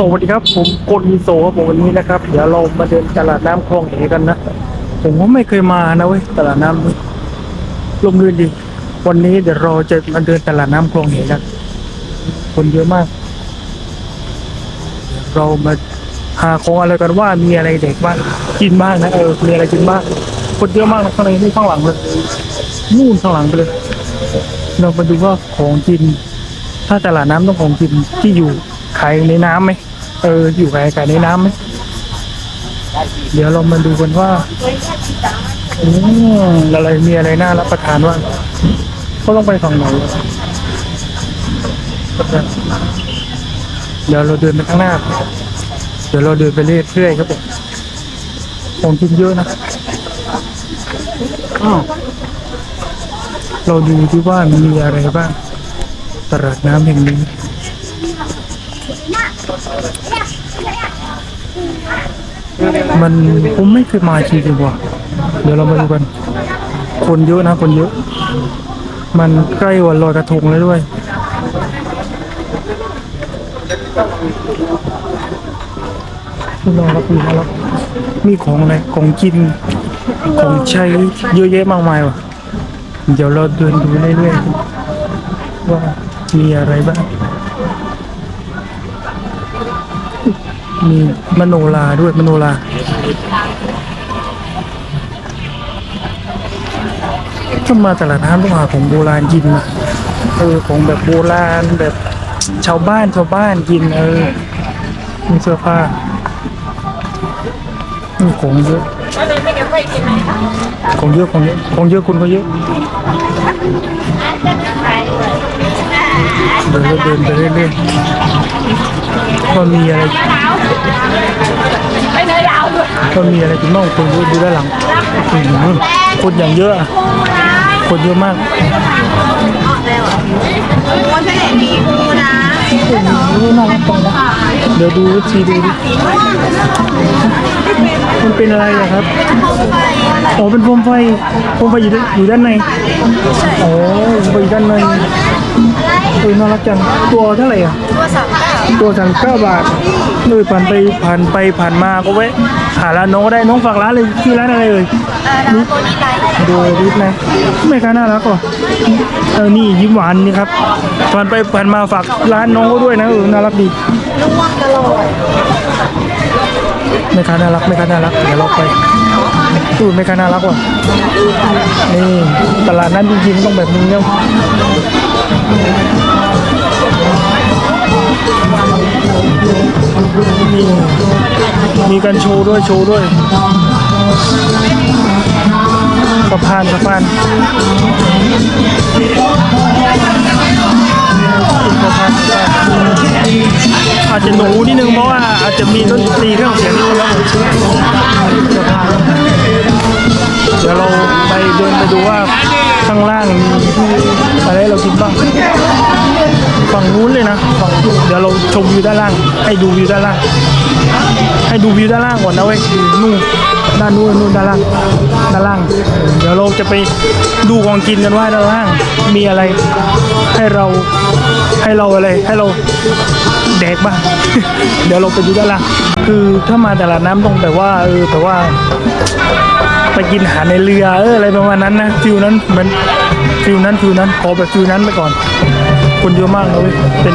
สวัสดีครับ ผมกลมีโซครับผมวันนี้นะครับ เดี๋ยวเรามาเดินตลาดน้ำคลองเหกันนะ ผมก็ไม่เคยมานะเว้ยตลาดน้ำลมรื่นดี วันนี้เดี๋ยวเราจะมาเดินตลาดน้ำคลองเหกันคนเยอะมาก เรามาหาของอะไรกันว่ามีอะไรเด็กบ้างกินบ้างนะเออมีอะไรกินบ้างคนเยอะมากนะข้างในนี่ข้างหลังเลยนู่นข้างหลังไปเลย เรามาดูว่าของกิน ถ้าตลาดน้ำต้องของกินที่อยู่ขายในน้ำไหม เออ อยู่ขายขายในน้ำไหมเดี๋ยวเรามาดูกันว่าอืมอะไรมีอะไรน่ารับประทานว่างเขาต้องไปฝั่งไหนวะเดี๋ยวเราเดินไปข้างหน้า เดี๋ยวเราเดินไปเรื่อยๆครับผมของกินเยอะนะอ้าวเราดูที่ว่ามีอะไรบ้างตลาดน้ำแห่งนี้ มันผมไม่เคยมาจริงๆว่ะเดี๋ยวเรามาดูกัน คนเยอะนะคนเยอะ มันใกล้วันลอยกระทงแล้วด้วยพี่นอรับพี่น้อรับมีของอะไรของกิน ของใช้เยอะแยะมากมายว่ะ เดี๋ยวเราเดินดูเรื่อยๆว่ามีอะไรบ้าง มีมโนลาด้วยมโนลาถ้ามาแต่ละน้ำต้องหาของโบราณกินนะเออของแบบโบราณแบบชาวบ้านชาวบ้านกินเออมีเสื้อผ้ามีของเยอะของเยอะของเยอะของเยอะคุณก็เยอะเดินเดินไปเรื่อยๆ ก็มีอะไรก็มีอะไรกินบ้างคนเยอะดูด้านหลังอื้อหือคนอย่างเยอะ คนเยอะมากวันเสด็จมีคูนะน่ารักจังนะเดี๋ยวดูทีดูดิมันเป็นอะไรอะครับอ๋อเป็นโคมไฟโคมไฟอยู่ด้านอยู่ด้านในอ๋อโคมไฟอยู่ด้านใน เออน่ารักจังตัวเท่าไหร่อะตัวสามเก้าตัวสามเก้าบาทเลยผ่านไปผ่านไปผ่านมาก็แวะหาร้านน้องก็ได้น้องฝากร้านเลยชื่อร้านอะไรเอ่ยเออร้านโบนี่ไลท์ดูดิสนะแม่ค้าน่ารักว่ะเออนี่ยิ้มหวานนี่ครับผ่านไปผ่านมาฝากร้านน้องก็ด้วยนะเออน่ารักดีนุ่มตลอดแม่ค้าน่ารักแม่ค้าน่ารักเดี๋ยวเราไป ดูแม่ค้าน่ารักว่ะ นี่ตลาดนั้นจริงๆต้องแบบนี้เนี่ยนี่มีการโชว์ด้วยโชว์ด้วยสะพานสะพาน อาจจะหนูนิดนึงเพราะว่าอาจจะมีดนตรีเครื่องเสียงนิดนึงครับสะเดี๋ยวเราไปเดินไปดูว่าข้างล่างมีอะไรเรากินบ้างฝั่งนู้นเลยนะฝั่งเดี๋ยวเราชมวิวด้านล่าง ให้ดูวิวด้านล่าง ให้ดูวิวด้านล่างก่อนนะเว้ยนู่น ด้านนู้นนู่นด้านล่างด้านล่าง เดี๋ยวเราจะไปดูของกินกันว่าด้านล่างมีอะไรให้เราให้เราอะไรให้เราแดกบ้าง เดี๋ยวเราไปดูด้านล่างคือถ้ามาต่ละน้ำต้องแบบว่าเออแต่ว่าไปกินอาหารในเรือเอออะไรประมาณนั้นนะฟิลนั้นเหมือนฟิลนั้นฟิลนั้นขอแบบฟิลนั้นไปก่อน คนเยอะมากนะเว้ยเป็น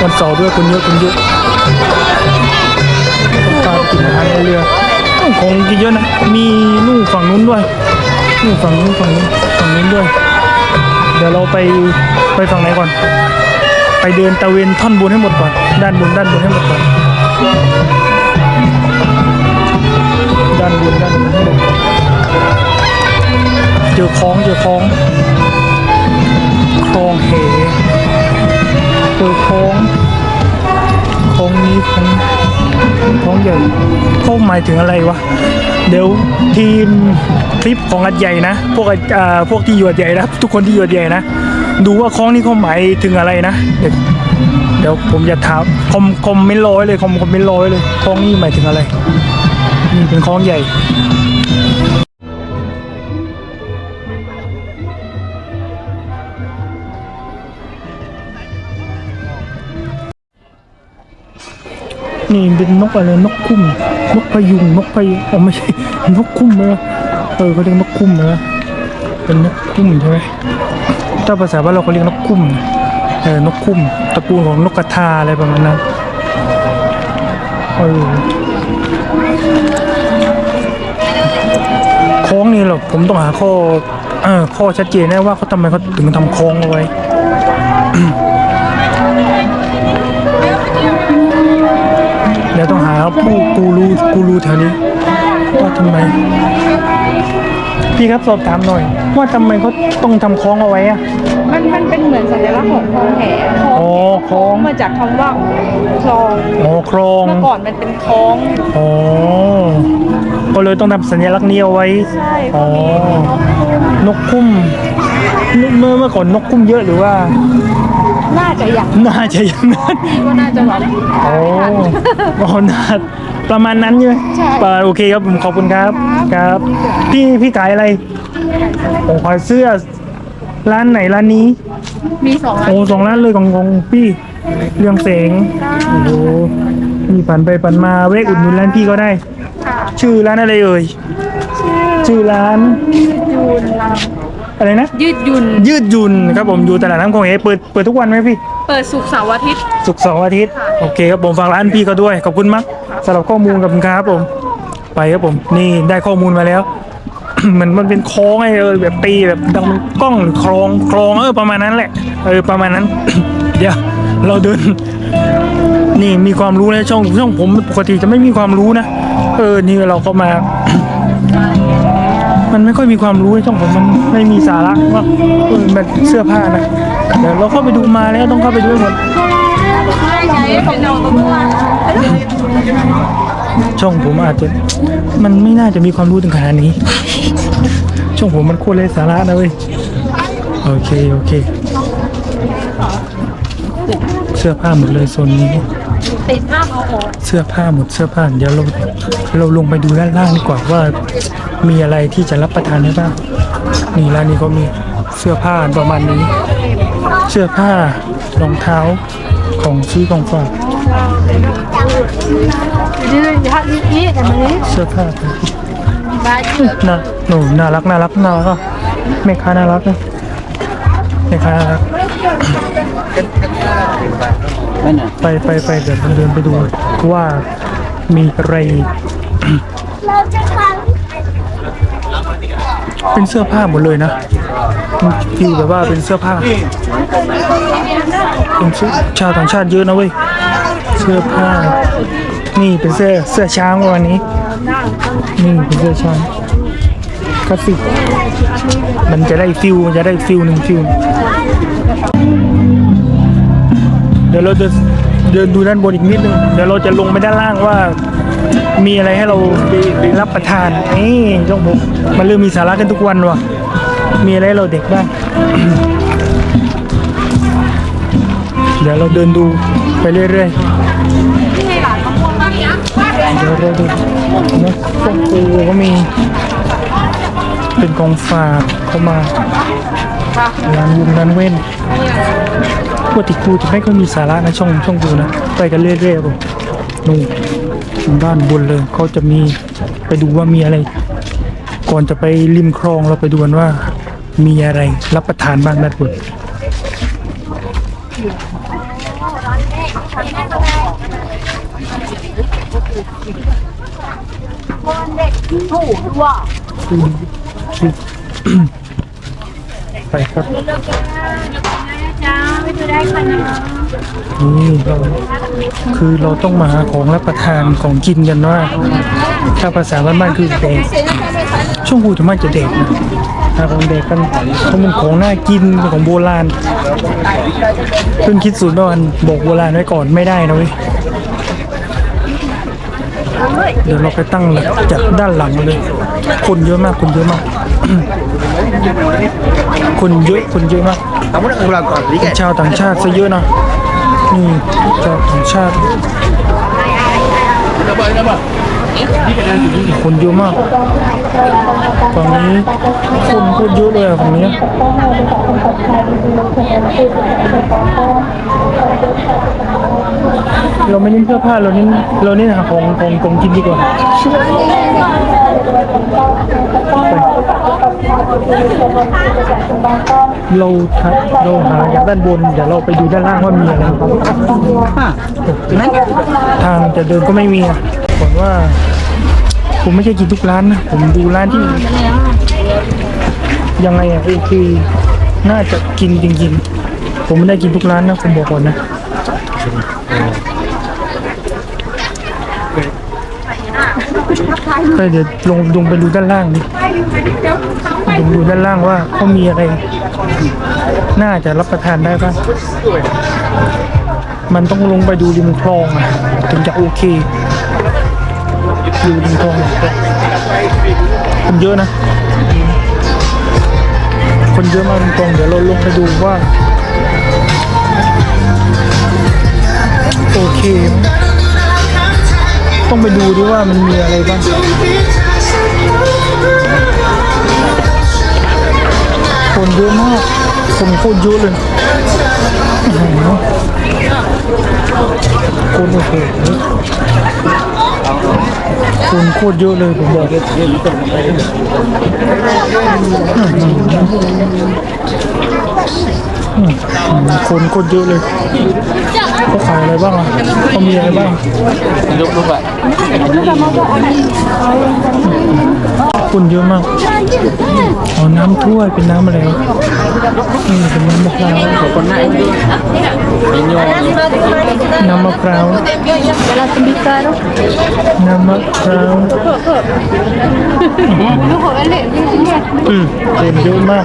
วันเสาร์ด้วยคนเยอะคนเยอะพาไปกินอาหารในเรือ ของกินเยอะนะ มีนู่นฝั่งนู้นด้วยนู่นฝั่งนู้นฝั่งนู้นฝั่งนู้นด้วย เดี๋ยวเราไปไปฝั่งไหนก่อน ไปเดินตะเวนท่อนบนให้หมดก่อน ด้านบนด้านบนให้หมดก่อน ด้านบนด้านบนให้หมดก่อนเจอคลองเจอคลองคลองเหเจอคลองคลองนี้คลอง คลองใหญ่เขาหมายถึงอะไรวะ เดี๋ยวทีมคลิปของอัดใหญ่นะ พวกอ่าพวกที่อยู่อัดใหญ่นะทุกคนที่อยู่อัดใหญ่นะ ดูว่าคล้องนี้เขาหมายถึงอะไรนะ เดี๋ยวเดี๋ยวผมจะถามคอมคอมไม่ร้อยเลยคอมคอมไม่ร้อยเลยคล้องนี้หมายถึงอะไรนี่เป็นคล้องใหญ่ นี่เป็นนกอะไรนกคุ้มนกพยุงนกพยุงอ๋อไม่ใช่นกคุ้มนะเออเขาเรียกนกคุ้มนะเป็นนกคุ้มใช่ไหมถ้าภาษาบ้านเราเขาเรียกนกคุ้มเออนกคุ้มตระกูลของนกกระทาอะไรประมาณนั้นเออคล้องนี่หรอผมต้องหาข้อเออข้อชัดเจนแน่ว่าเขาทำไมเขาถึงทำคล้องเอาไว้ ดี๋ยวต้องหาผู้กูรูกูรูแถวนี้ว่าทำไม พี่ครับสอบถามหน่อย ว่าทำไมเขาต้องทำคล้องเอาไว้อะมันมันเป็นเหมือนสัญลักษณ์ของคลองแหคลองอ๋อคล้องมาจากคำว่าคลองอ๋อคลองเมื่อก่อนมันเป็นคลองอ๋อก็เลยต้องทำสัญลักษณ์นี้เอาไว้ใช่อ๋อนกคุ้มนกเมื่อเมื่อก่อนนกคุ้มเยอะหรือว่า น่าจะอย่างน่าจะอย่างนั้นพี่ก็น่าจะแบบโอ้โอ้น่าประมาณนั้นใช่ไหมใช่ปะโอเคครับผมขอบคุณครับครับ พี่พี่ขายอะไรผมขายเสื้อร้านไหนร้านนี้ มีสองอันโอ้สองร้านเลยของของพี่เรื่องแสงโอ้โหมีปั่นไปปั่นมาเวกอุดหนุนร้านพี่ก็ได้ค่ะชื่อร้านอะไรเอ่ยชื่อร้านยืดยุน อะไรนะ ยืดยุนยืดหยุ่นครับผมอยู่ตลาดน้ำคลองเอเปิดเปิดทุกวันไหมพี่ เปิดสุกร์เสาร์อาทิตย์ ศุกร์เสาร์อาทิตย์โอเคครับผมฝากร้านพี่ก็ด้วยขอบคุณมากสำหรับข้อมูลกับคุณครับผม ไปครับผมนี่ได้ข้อมูลมาแล้ว เหมือนมันเป็นคล้องไงเออแบบตีแบบดังมันกล้องหรือคลองคลองเออประมาณนั้นแหละเออประมาณนั้น เดี๋ยวเราเดิน นี่มีความรู้ในช่องช่องผมปกติจะไม่มีความรู้นะเออนี่เราเข้ามา มันไม่ค่อยมีความรู้ในช่องผมมันไม่มีสาระว่าเออมันเสื้อผ้านะเดี๋ยวเราเข้าไปดูมาแล้วต้องเข้าไปดูให้หมดใช้เป็นเอาตัวช่องผมอาจจะมันไม่น่าจะมีความรู้ถึงขนาดนี้ ช่องผมมันโคตรไร้สาระนะเว้ยโอเคโอเค เสื้อผ้าหมดเลยโซนนี้ติดภาพเอาออกเสื้อผ้าหมดเสื้อผ้าเดี๋ยวเรา เราลงไปดูด้านล่างดีกว่าว่ามีอะไรที่จะรับประทานได้บ้างนี่ร้านนี้ก็มีเสื้อผ้าประมาณนี้ เสื้อผ้ารองเท้าของซื้อของฝากยืดยัดยี่แต่มันนี้เสื้อผ้าน่าหนูน่ารักน่ารักน่ารักแม่ค้าน่ารักเลยแม่ค้าน่ารักไปไปไปเดี๋ยวเดินไปดูว่ามีอะไร เป็นเสื้อผ้าหมดเลยนะพี่แบบว่าเป็นเสื้อผ้าเป็นชาวต่างชาติเยอะนะเว้ย เสื้อผ้า นี่เป็นเสื้อเสื้อช้างวันนี้ นี่เป็นเสื้อช้างคลาสสิกมันจะได้ฟิลมันจะได้ฟิลหนึ่งฟิลเดี๋ยวเราจะเดินดูด้านบนอีกนิดนึง เดี๋ยวเราจะลงไปด้านล่างว่า มีอะไรให้เรารับประทานนี่ช่องผมมันเริ่มมีสาระกันทุกวันว่ะ มีอะไรเราเด็กบ้าง เดี๋ยวเราเดินดูไปเรื่อยๆเดี๋ยวเราดูนะพวกปูก็มี เป็นกองฝากเข้ามาร้านวุงร้านเว้นปกติกูจะไม่ค่อยมีสาระนะช่องช่องกูนะ ไปกันเรื่อยๆครับผมนู่น ถึงด้านบนเลยเขาจะมีไปดูว่ามีอะไร ก่อนจะไปริมคลองเราไปดูกันว่า มีอะไรรับประทานบ้างด้านบนไปครับ จ้าไม่ได้ขนาดนี่เราคือเราต้องมาหาของรับประทานของกินกันว่าถ้าภาษาบ้านๆคือเด็กช่วงกูจะมากจะเด็กนะหาของเด็กกันเพราะมันของน่ากินของโบราณเพิ่งคิดสูตรเมื่อวันบอกโบราณไว้ก่อนไม่ได้นะเว้ยเดี๋ยวเราไปตั้งจากด้านหลังเลย คนเยอะมากคนเยอะมาก คนเยอะคนเยอะมาก Kamu nak ulang kau beli kan? ชาวต่างชาติซะเยอะนะนี่ชาวต่างชาติคนเยอะมากฝั่งนี้คนพูดเยอะเลยอะฝั่งนี้ เราไม่เน้นเสื้อผ้าเราเน้นเราเน้นหาของของของกินดีกว่าเราเราหาจากด้านบนเดี๋ยวเราไปดูด้านล่างว่ามีอะไรครับทางจะเดินก็ไม่มีผมว่า ผมไม่ใช่กินทุกร้านนะผมดูร้านที่ ยังไงอะคือน่าจะกินจริงๆผมไม่ได้กินทุกร้านนะผมบอกก่อนนะ ก็เดี๋ยวลงลงไปดูด้านล่างดิลงดูด้านล่างว่าเขามีอะไร น่าจะรับประทานได้บ้างมันต้องลงไปดูริมคลองอะถึงจะโอเคอยู่ริมคลองคนเยอะนะ คนเยอะมากริมคลองเดี๋ยวเราลงไปดูว่า โอเคไหมต้องไป ดูด้วยว่ามันมีอะไรบ้างคนเยอะมากคนโคตรเยอะเลยคนโอ้โหคนโคตรเยอะเลยผมบอกเลยคนโคตรเยอะเลย เขาขายอะไรบ้างอะเขามีอะไรบ้างคนเยอะมากอ๋อน้ำถ้วยเป็นน้ำอะไรวะอืมเป็นน้ำมะพร้าวน้ำมะพร้าวน้ำมะพร้าวอืมเต็มเยอะมาก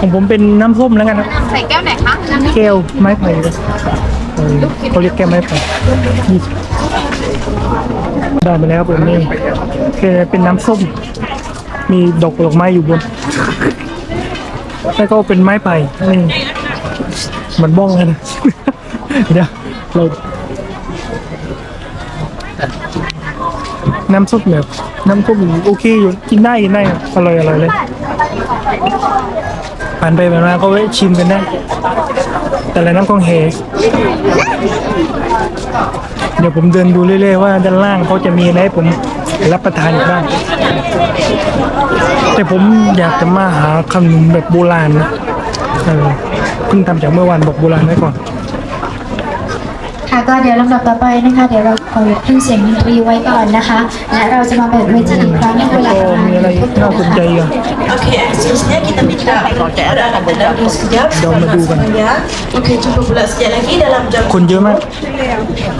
ของผมเป็นน้ำส้มแล้วกันครับใส่แก้วไหนคะแก้วไม้ไผ่เลยเออเขาเรียกแก้วไม้ไผ่ยี่สิบได้มาแล้วผมนี่เป็นเป็นน้ำส้ม มีดอกดอกไม้อยู่บน แล้วก็เป็นไม้ไผ่นี่เหมันบ้องเลยนะเดี๋ยวเราน้ำซุปแบบ น้ำซุปโอเคอยู่กินได้กินได้อร่อยอร่อยเลยผ่านไปผ่านมาก็แวะชิมกันได้แต่ละน้ำกองเฮเดี๋ยวผมเดินดูเรื่อยๆว่าด้านล่างเขาจะมีอะไรให้ผมรับประทานอีกบ้าง แต่ผมอยากจะมาหาขนมแบบโบราณนะเพิ่งทำจากเมื่อวานบอกโบราณไว้ก่อน ค่ะก็เดี๋ยวลำดับต่อไปนะคะ เดี๋ยวเรา ขอหยุดเครื่องเสียงดนตรีไว้ก่อนนะคะ และเราจะมาเปิดเวทีอีกครั้งในเวลาก็ประมาณมีอะไรน่าสนใจอะ Okey, aksesnya kita minta ada anak dalam dua sekejap. Jom berdu kan. Ya. Okey, cuba pula sekejap lagi dalam jam คนเยอะมาก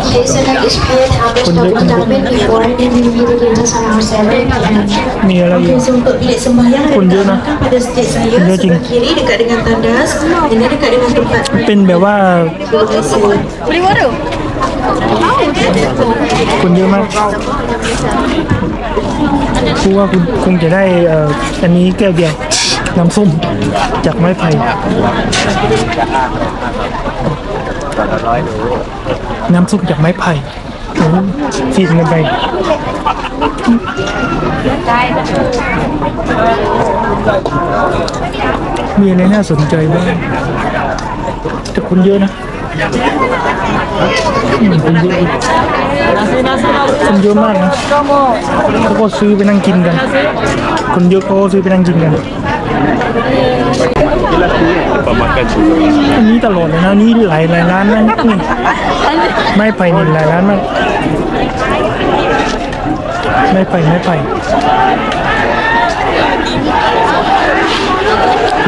Okay, so next period habis Kunjung, Dr. kunjung. David before and then we will begin just around 7 p.m. มีอะไรอี Okey, ก so untuk bilik sembahyang ada Kunjung lah. diletakkan pada stage saya Kunjung, Cing. sebelah kiri dekat dengan tandas. Ini dekat dengan tempat เป็นแบบว่า beli water คนเยอะมากคูว่าคุณคงจะได้เอ่ออันนี้แก้วเดียวน้ำส้มจากไม้ไผ่น้ำส้มจากไม้ไผ่โอ้ฟีดกันไปมีอะไรน่าสนใจบ้างแต่คนเยอะนะ คนเยอะคนเยอะมากนะเขาก็ซื้อไปนั่งกินกัน คนเยอะเขาก็ซื้อไปนั่งกินกันอันนี้ตลอดเลยนะนี่หลายหลายร้านนะนี่ไม่ไปนี่หลายร้านมากไม่ไปไม่ไป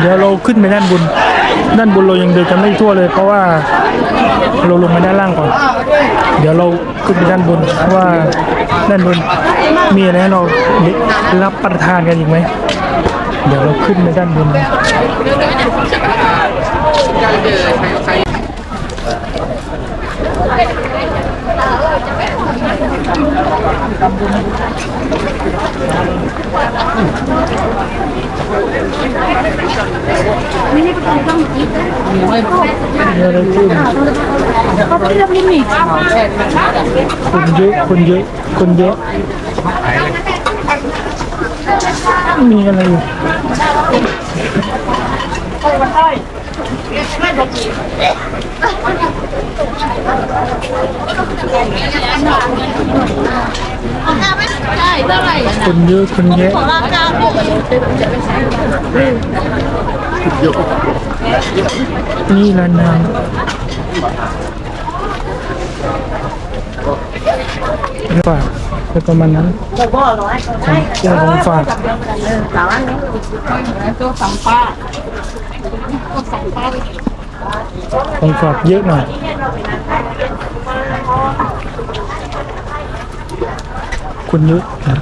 เดี๋ยวเราขึ้นไปด้านบน ด้านบนเรายังเดินกันไม่ทั่วเลย เพราะว่าเราลงมาด้านล่างก่อน เดี๋ยวเราขึ้นไปด้านบนว่าด้านบนมีอะไรเรารับประทานกันอีกไหมเดี๋ยวเราขึ้นไปด้านบนนะเดี๋ย เราขึ้นเขาไม่รับลิมิตคนเยอะคนเยอะคนเยอะมีอะไรอยู่ได้เท่าไหร่คนเยอะคนแยะนี่ละนางหรือเปล่าเป็นประมาณนั้นของของฝากตัวสองป้าของฝากเยอะหน่อย คนเยอะนะ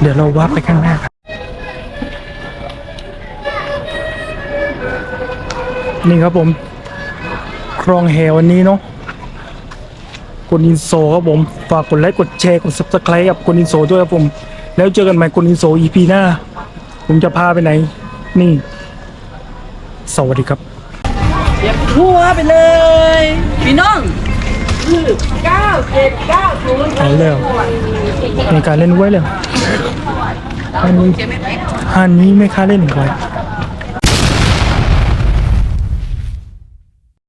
เดี๋ยวเราวับไปข้างหน้าครับนี่ครับผม ครองแหวันนี้เนาะกดอินโซครับผม ฝากกดไลค์กดแชร์กด subscribe กับกดอินโซด้วยครับผม แล้วเจอกันใหม่กดอินโซ EP หน้า ผมจะพาไปไหน นี่ สวัสดีครับหัวไปเลย พี่น้อง อาแล้วในการเล่นไว้แล้วอันนี้อันนี้ไม่ค่าเล่นไว้